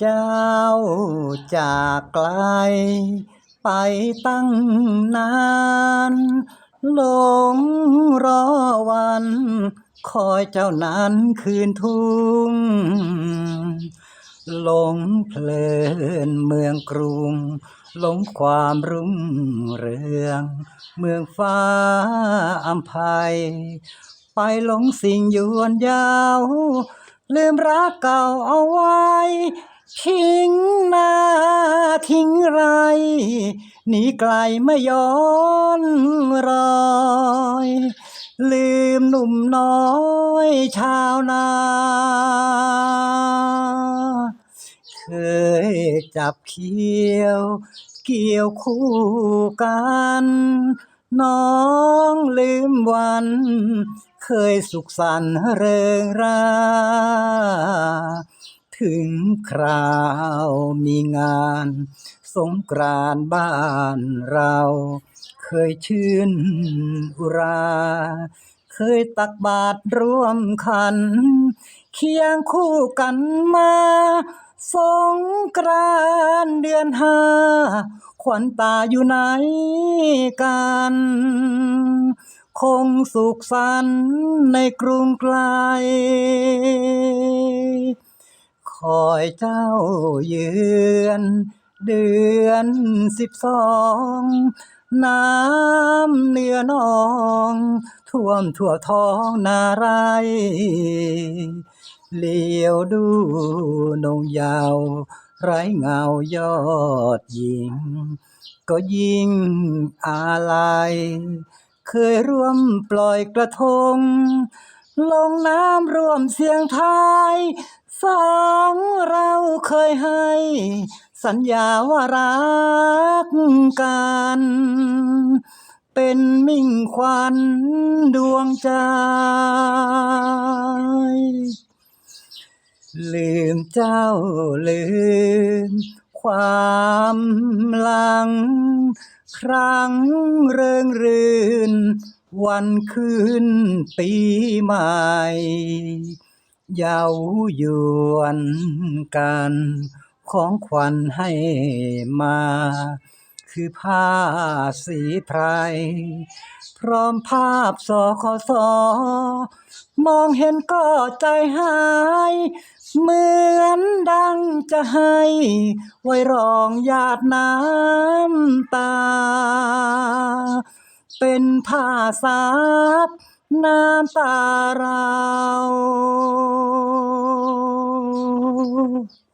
เจ้าจากไกล ไปตั้งนานหลงรอวัน คอยเจ้านั้นคืนทุ่งหลงเพลินเมืองกรุงหลงความรุ่งเรือง เมืองฟ้าอัมภัย ไปหลงสิ่งยวนยาว ลืมรักเก่าเอาไว้ ทิ้งหน้าทิ้งไรหนีไกลไม่ย้อนรอย ลืมหนุ่มน้อยชาวนา เคยจับเขี้ยว เกี่ยวคู่กัน น้องลืมวัน เคยสุขสันต์เริงรา ถึงคราวมีงาน สงกรานบ้านเรา เคยชื่นอุรา เคยตักบาตรร่วมขัน เคียงคู่กันมา สงกรานเดือนห้า ขวัญตาอยู่ไหนกันคงสุขสันต์ในกรุงไกล คอยเจ้าเยือนเดือนสิบสองน้ำเนื้อนอง ท่วมทั่วท้องนาไรเลียวดูนงยาว ไร้เงายอดหญิง ก็ยิ่งอาลัย เคยร่วมปล่อยกระทง ลงน้ำร่วมเสียงทายสา เคยให้ สัญญาว่ารักกัน เป็นมิ่งขวัญดวงใจ ลืมเจ้าลืมความหลัง ครั้งเริงรื่น วันขึ้นปีใหม่ เย้ายวนกันของขวัญให้มา คือผ้าสีไพร พร้อมภาพสคสมองเห็นก็ใจหาย เหมือนดังจะให้ ไว้รองหยาดน้ำตา เป็นผ้าซับน้ำตาเรา Ooh.